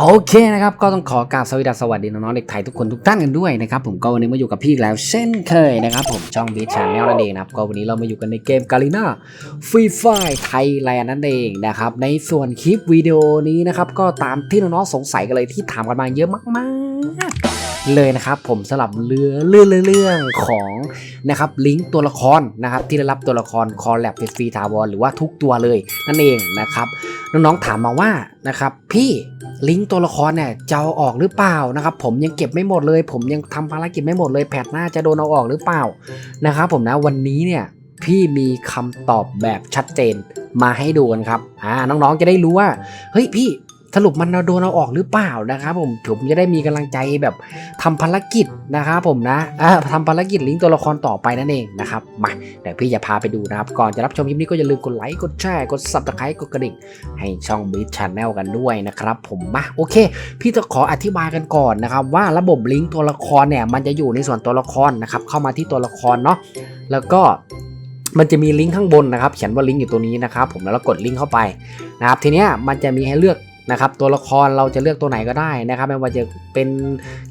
โอเคนะครับ ก็ต้องขอกราบสวัสดีสวัสดีน้องๆเด็กไทยทุกคนทุกท่านกันด้วยนะครับผมก็วันนี้มาอยู่กับพี่แล้วเช่นเคยนะครับผมช่องบีชาแนลนั่นเองนะครับก็วันนี้เรามาอยู่กันในเกมกาลิน่าฟรีไฟไทยแลนด์นั่นเองนะครับในส่วนคลิปวิดีโอนี้นะครับก็ตามที่น้องๆสงสัยกันเลยที่ถามกันมาเยอะมากๆ เลยนะครับผมสลับเรือเรื่องเรื่องของนะครับลิงก์ตัวละครนะครับที่ได้รับตัวละครคอลแลบฟรีทาวรหรือว่าทุกตัวเลยนั่นเองนะครับน้องๆถามมาว่า นะครับพี่ลิงก์ตัวละครเนี่ยจะเอาออกหรือเปล่านะครับผมยังเก็บไม่หมดเลย ผมยังทำภารกิจไม่หมดเลยแพทหน้าจะโดนเอาออกหรือเปล่านะครับผมนะวันนี้เนี่ยพี่มีคำตอบแบบชัดเจนมาให้ดูกันครับอ่าน้องๆจะได้รู้ว่าเฮ้ยพี่ สรุปมันเราโดนเอาออกหรือเปล่านะครับผมผมจะได้มีกำลังใจแบบทำภารกิจนะครับผมนะอ่าทำภารกิจลิงก์ตัวละครต่อไปนั่นเองนะครับมาเดี๋ยวพี่จะพาไปดูนะครับก่อนจะรับชมคลิปนี้ก็อย่าลืมกดไลค์กดแชร์กด subscribe กดกระดิ่งให้ช่อง b ิ c h Channel กันด้วยนะครับผมมาโอเค พี่จะขออธิบายกันก่อนนะครับว่าระบบลิงก์ตัวละครเนี่ยมันจะอยู่ในส่วนตัวละครนะครับเข้ามาที่ตัวละครเนาะแล้วก็มันจะมีลิงก์ข้างบนนะครับเขียนว่าลิงก์อยู่ตัวนี้นะครับผมแล้วเรากดลิงก์เข้าไปนะครับทีเนี้ยมันจะมีให้เลือก นะครับตัวละครเราจะเลือกตัวไหนก็ได้นะครับไม่ว่าจะเป็น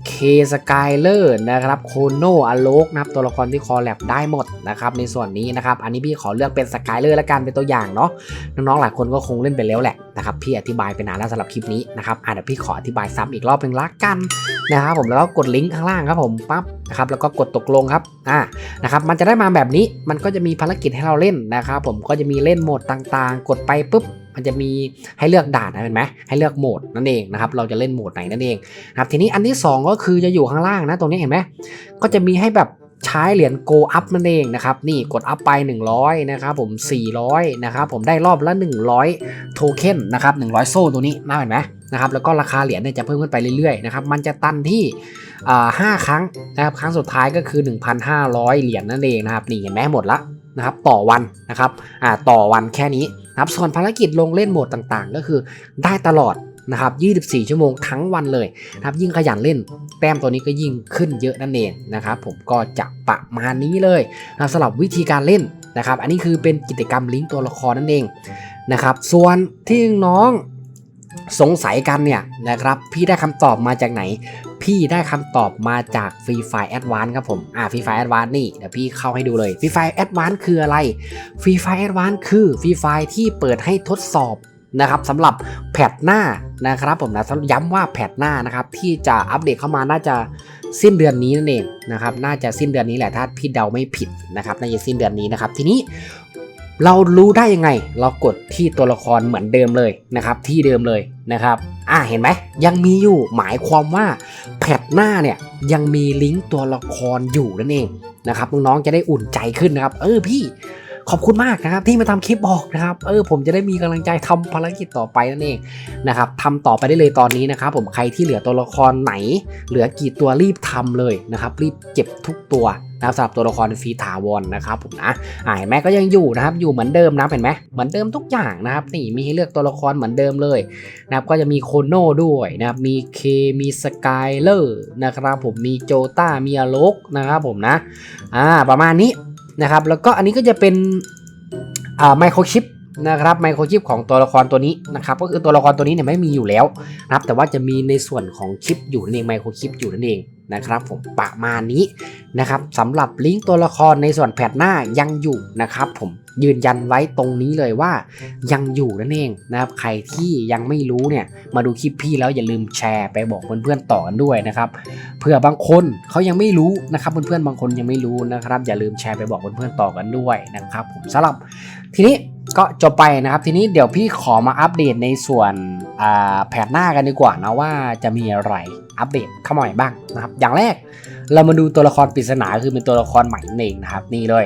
เคสกายเลอร์นะครับโคโนอโลกนะครับตัวละครที่คอแลบได้หมดนะครับในส่วนนี้นะครับอันนี้พี่ขอเลือกเป็นสกายเลอร์ละกันเป็นตัวอย่างเนาะน้องๆหลายคนก็คงเล่นไปแล้วแหละนะครับพี่อธิบายไปนานแล้วสำหรับคลิปนี้นะครับอะเดี๋ยวพี่ขออธิบายซ้ำอีกรอบหนึ่งละกันนะครับผมแล้วก็กดลิงก์ข้างล่างครับผมปั๊บนะครับแล้วก็กดตกลงครับอ่านะครับมันจะได้มาแบบนี้มันก็จะมีภารกิจให้เราเล่นนะครับผมก็จะมีเล่นโหมดต่างๆ กดไปปุ๊บ มันจะมีให้เลือกด่านนะเห็นไหมให้เลือกโหมดนั่นเองนะครับเราจะเล่นโหมดไหนนั่นเองนะครับทีนี้อันที่ 2 ก็คือจะอยู่ข้างล่างนะตรงนี้เห็นไหมก็จะมีให้แบบใช้เหรียญ go up นั่นเองนะครับนี่กด up ไป 100นะครับผม 400นะครับผมได้รอบละ 100 โทเค็นนะครับ100 โซ่ตัวนี้น่าเห็นไหมนะครับแล้วก็ราคาเหรียญเนี่ยจะเพิ่มขึ้นไปเรื่อยๆนะครับมันจะตันที่อ่าห้าครั้งนะครับครั้งสุดท้ายก็คือ 1,500 เหรียญนั่นเองนะครับนี่เห็นไหมหมดละนะครับต่อวันนะครับอ่าต่อวันแค่นี้ นะครับส่วนภารกิจลงเล่นโหมดต่างๆ ก็คือได้ตลอดนะครับ 24 ชั่วโมงทั้งวันเลยนะครับยิ่งขยันเล่น แต้มตัวนี้ก็ยิ่งขึ้นเยอะนั่นเองนะครับผมก็จะประมาณนี้เลยนะสำหรับวิธีการเล่นนะครับ อันนี้คือเป็นกิจกรรมลิงก์ตัวละครนั่นเองนะครับ ส่วนที่น้องสงสัยกันเนี่ยนะครับ พี่ได้คำตอบมาจากไหน พี่ได้คำตอบมาจาก Free Fire Advance ครับผมอ่า Free Fire Advance นี่เดี๋ยวพี่เข้าให้ดูเลย Free Fire Advance คืออะไร Free Fire Advance คือ Free Fire ที่เปิดให้ทดสอบนะครับสำหรับแพทหน้านะครับผมนะย้ำว่าแพทหน้านะครับที่จะอัปเดตเข้ามาน่าจะสิ้นเดือนนี้นั่นเองนะครับน่าจะสิ้นเดือนนี้แหละถ้าพี่เดาไม่ผิดนะครับน่าจะสิ้นเดือนนี้นะครับทีนี้ เรารู้ได้ยังไง เรากดที่ตัวละครเหมือนเดิมเลยนะครับ ที่เดิมเลยนะครับ อ่าเห็นไหมยังมีอยู่หมายความว่าแพทหน้าเนี่ยยังมีลิงก์ตัวละครอยู่นั่นเองนะครับน้องๆจะได้อุ่นใจขึ้นนะครับ เออพี่ ขอบคุณมากนะครับที่มาทำคลิปบอกนะครับเออผมจะได้มีกำลังใจทำภารกิจต่อไปนั่นเองนะครับทำต่อไปได้เลยตอนนี้นะครับผมใครที่เหลือตัวละครไหน เหลือกี่ตัวรีบทำเลยนะครับรีบเก็บทุกตัวนะครับสำหรับตัวละครฟีถาวรนนะครับผมนะอ่าเห็นไหมก็ยังอยู่นะครับอยู่เหมือนเดิมนะเห็นไหมเหมือนเดิมทุกอย่างนะครับนี่มีให้เลือกตัวละครเหมือนเดิมเลยนะครับก็จะมีโคโน่ด้วยนะครับมีเคมีสกายเลอร์นะครับผมมีโจต้ามีอโลกนะครับผมนะอ่าประมาณนี้ นะครับ แล้วก็อันนี้ก็จะเป็นไมโครชิป นะครับไมโครชิปของตัวละครตัวนี้นะครับก็คือตัวละครตัวนี้เนี่ยไม่มีอยู่แล้วนะครับแต่ว่าจะมีในส่วนของชิปอยู่นั่นเองไมโครชิปอยู่นั่นเองนะครับผมประมาณนี้นะครับสำหรับลิงก์ตัวละครในส่วนแพทหน้ายังอยู่นะครับผมยืนยันไว้ตรงนี้เลยว่ายังอยู่นั่นเองนะครับใครที่ยังไม่รู้เนี่ยมาดูคลิปพี่แล้วอย่าลืมแชร์ไปบอกเพื่อนๆต่อกันด้วยนะครับเผื่อบางคนเขายังไม่รู้นะครับเพื่อนๆบางคนยังไม่รู้นะครับ อย่าลืมแชร์ไปบอกเพื่อนๆต่อกันด้วยนะครับผมสำหรับทีนี้ ก็จบไปนะครับทีนี้เดี๋ยวพี่ขอมาอัปเดตในส่วนแผนหน้ากันดีกว่านะว่าจะมีอะไรอัปเดตเข้ามาใหม่บ้างนะครับ อย่างแรกเรามาดูตัวละครปริศนาคือเป็นตัวละครใหม่นั่นเองนะครับนี่เลย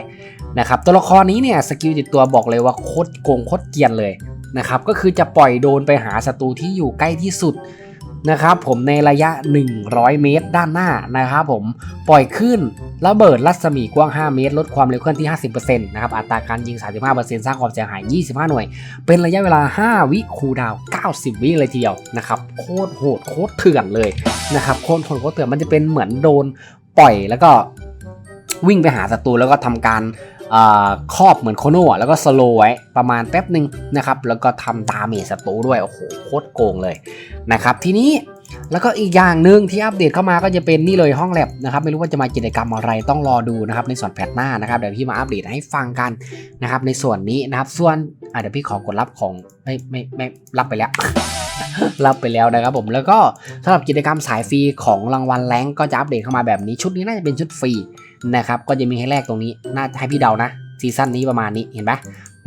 นะครับตัวละครนี้เนี่ยสกิลติดตัวบอกเลยว่าโคตรโกงโคตรเกียนเลยนะครับก็คือจะปล่อยโดนไปหาศัตรูที่อยู่ใกล้ที่สุด นะครับผมในระยะ 100 เมตรด้านหน้านะครับผมปล่อยขึ้นระเบิดรัศมีกว้าง 5 เมตร ลดความเร็วเคลื่อนที่ 50%นะครับอัตราการยิง 35%สร้างความเสียหาย 25 หน่วย เป็นระยะเวลา 5 วิคูดาว 90 วิเลยทีเดียวนะครับโคตรโหดโคตรเถื่อนเลยนะครับโคตรโหดโคตรเถื่อนมันจะเป็นเหมือนโดนปล่อยแล้วก็วิ่งไปหาศัตรูแล้วก็ทำการ ครอบเหมือนโคโน่อะแล้วก็สโลไว้ประมาณแป๊บหนึ่งนะครับ แล้วก็ทำดาเมจศัตรูด้วยโอ้โหโคตรโกงเลยนะครับ ทีนี้แล้วก็อีกอย่างหนึ่งที่อัปเดตเข้ามาก็จะเป็นนี่เลยห้องแลบนะครับไม่รู้ว่าจะมากิจกรรมอะไรต้องรอดูนะครับในส่วนแพทหน้านะครับเดี๋ยวพี่มาอัปเดตให้ฟังกันนะครับในส่วนนี้นะครับส่วนเดี๋ยวพี่ขอกดรับของไม่ไม่ไม่รับไปแล้วรับไปแล้วนะครับผมแล้วก็สำหรับกิจกรรมสายฟรีของรางวัลแรงก็จะอัปเดตเข้ามาแบบนี้ชุดนี้น่าจะเป็นชุดฟรี นะครับ ก็จะมีให้แลกตรงนี้ น่าจะให้พี่เดานะซีซั่นนี้ประมาณนี้เห็นปะ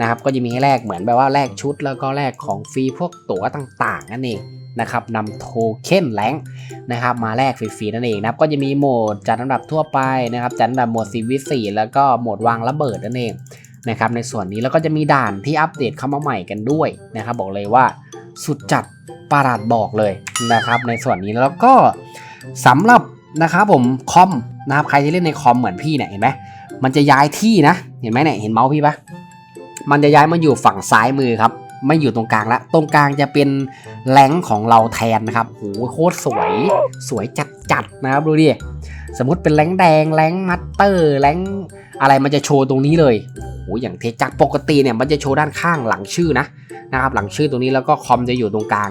นะครับ ก็จะมีให้แลกเหมือนแบบว่าแลกชุดแล้วก็แลกของฟรีพวกตั๋วต่างๆนั่นเองนะครับนำโทเค็นแรงก์นะครับมาแลกฟรีๆนั่นเองนะครับก็จะมีโหมดจัดอันดับทั่วไปนะครับจัดอันดับโหมดซีวิสีแล้วก็โหมดวางระเบิดนั่นเองนะครับในส่วนนี้แล้วก็จะมีด่านที่อัปเดตเข้ามาใหม่กันด้วยนะครับบอกเลยว่าสุดจัดปาราดบอกเลยนะครับในส่วนนี้แล้วก็สำหรับ นะครับผมคอมนะครับใครที่เล่นในคอมเหมือนพี่เนี่ยเห็นไหมมันจะย้ายที่นะ เห็นไหมเนี่ยเห็นเมาส์พี่ปะมันจะย้ายมาอยู่ฝั่งซ้ายมือครับ ไม่อยู่ตรงกลางละตรงกลางจะเป็นแรงของเราแทนนะครับโหโคตรสวยสวยจัดจัดๆนะครับดูดิสมมติเป็นแรงแดงแรงมัตเตอร์แรงอะไรมันจะโชว์ตรงนี้เลยโหอย่างเทจากปกติเนี่ยมันจะโชว์ด้านข้างหลังชื่อนะนะครับหลังชื่อตรงนี้แล้วก็คอมจะอยู่ตรงกลาง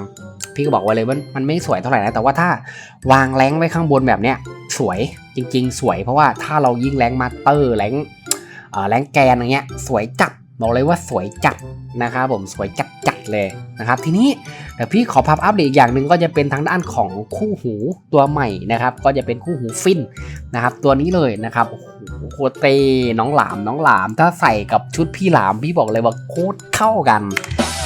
พี่ก็บอกไว้เลยว่ามันไม่สวยเท่าไหร่นะแต่ว่าถ้าวางแรงไว้ข้างบนแบบเนี้ยสวยจริง ๆ สวยเพราะว่าถ้าเรายิ่งแรงมาเตอร์แรงแรงแกนอย่างเงี้ยสวยจัดบอกเลยว่าสวยจัดนะครับผมสวยจัดจัดเลยนะครับ ทีนี้เดี๋ยวพี่ขอพับอัปเดตอีกอย่างหนึ่งก็จะเป็นทางด้านของคู่หูตัวใหม่นะครับ ก็จะเป็นคู่หูฟินนะครับ ตัวนี้เลยนะครับโอ้โหโคตรเตน้องหลามน้องหลาม ถ้าใส่กับชุดพี่หลามพี่บอกเลยว่าโคตรเข้ากัน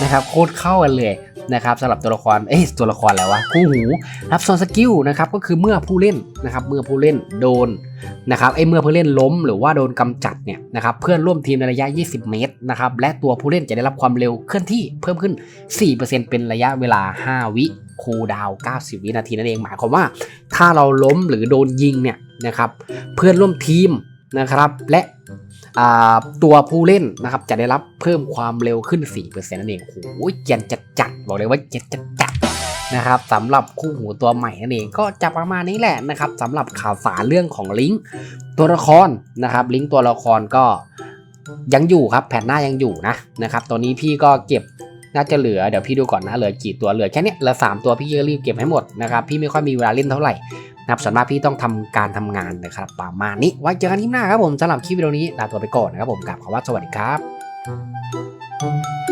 นะครับโคตรเข้ากันเลย นะครับสำหรับตัวละคร เอ้ยตัวละครแล้ววะคู่หูรับส่วนสกิลนะครับก็คือเมื่อผู้เล่นนะครับเมื่อผู้เล่นโดนนะครับไอ้เมื่อผู้เล่นล้มหรือว่าโดนกำจัดเนี่ยนะครับเพื่อนร่วมทีมในระยะ 20 เมตรนะครับและตัวผู้เล่นจะได้รับความเร็วเคลื่อนที่เพิ่มขึ้น 4%เป็นระยะเวลา 5 วิคูดาว 90 วินาทีนั่นเองหมายความว่า ถ้าเราล้มหรือโดนยิงเนี่ยนะครับเพื่อนร่วมทีมนะครับและ ตัวผู้เล่นนะครับจะได้รับเพิ่มความเร็วขึ้น 4%นั่นเองโอ้โหเจียนจัดจัดๆบอกเลยว่าเจ็ดจัดจัดๆนะครับสำหรับคู่หูตัวใหม่นั่นเองก็จะประมาณนี้แหละนะครับสำหรับข่าวสารเรื่องของลิงก์ตัวละครนะครับลิงก์ตัวละครก็ยังอยู่ครับแผ่นหน้ายังอยู่นะนะครับตัวนี้พี่ก็เก็บน่าจะเหลือเดี๋ยวพี่ดูก่อนนะเหลือกี่ตัวเหลือแค่เนี้ยเหลือสามตัวพี่จะรีบเก็บให้หมดนะครับพี่ไม่ค่อยมีเวลาเล่นเท่าไหร่ นะครับส่วนมากพี่ต้องทำการทำงานนะครับประมาณนี้ไว้เจอกันที่หน้าครับผมสำหรับคลิปวิดีโอนี้ลาตัวไปก่อนนะครับผมกลับขอว่าสวัสดีครับ